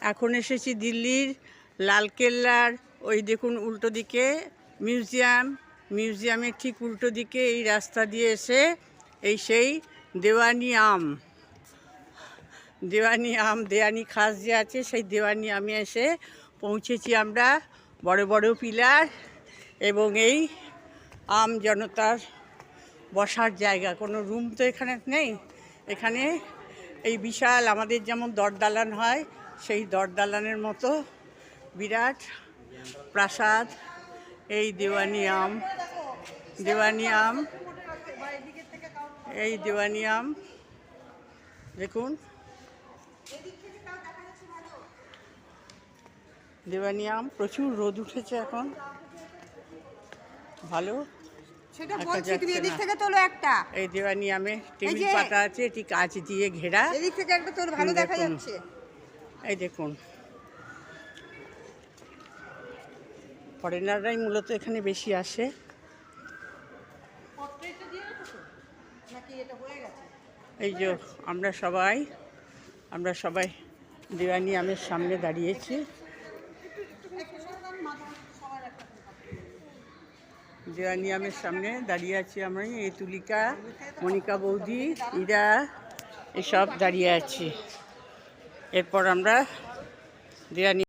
এখন এসেছি দিল্লির লালকেল্লার, ওই দেখুন উল্টো দিকে, মিউজিয়াম। মিউজিয়ামের ঠিক উল্টো দিকে এই রাস্তা দিয়ে এসে এই সেই দেওয়ানি আম। দেওয়ানি আম, দেওয়ানি খাস যে আছে, সেই দেওয়ানি আমে এসে পৌঁছেছি আমরা বড় বড় পিলার এবং এই আম জনতার বসার জায়গা। কোনো রুম তো এখানে নেই। এখানে এই বিশাল আমাদের যেমন দরদালান হয় সেই দরদালানের মতো বিরাট প্রাসাদ এই দেওয়ানি আম দেওয়ানি আম এই দেওয়ানি আম দেখুন। দেওয়ানি আম প্রচুর রোদ উঠেছে এখন। ভালো। সেটা বলছি তুমি এদিক থেকে তোলো একটা। এই দেওয়ানি আমে টেবিল পাতা আছে এটি কাঁচ দিয়ে ঘেরা। এদিক থেকে একটা তোর ভালো দেখা যাচ্ছে। এই দেখুন। ফরেনাররাই মূলত এখানে বেশি আসে। এই যে আমরা সবাই আমরা সবাই দেওয়ানি আমের সামনে দাঁড়িয়েছি। দেওয়ানি আমের সামনে দাঁড়িয়ে আছি আমি এই তুলিকা মনিকা বৌদি ইরা এসব দাঁড়িয়ে আছি। এরপর আমরা দেওয়ানি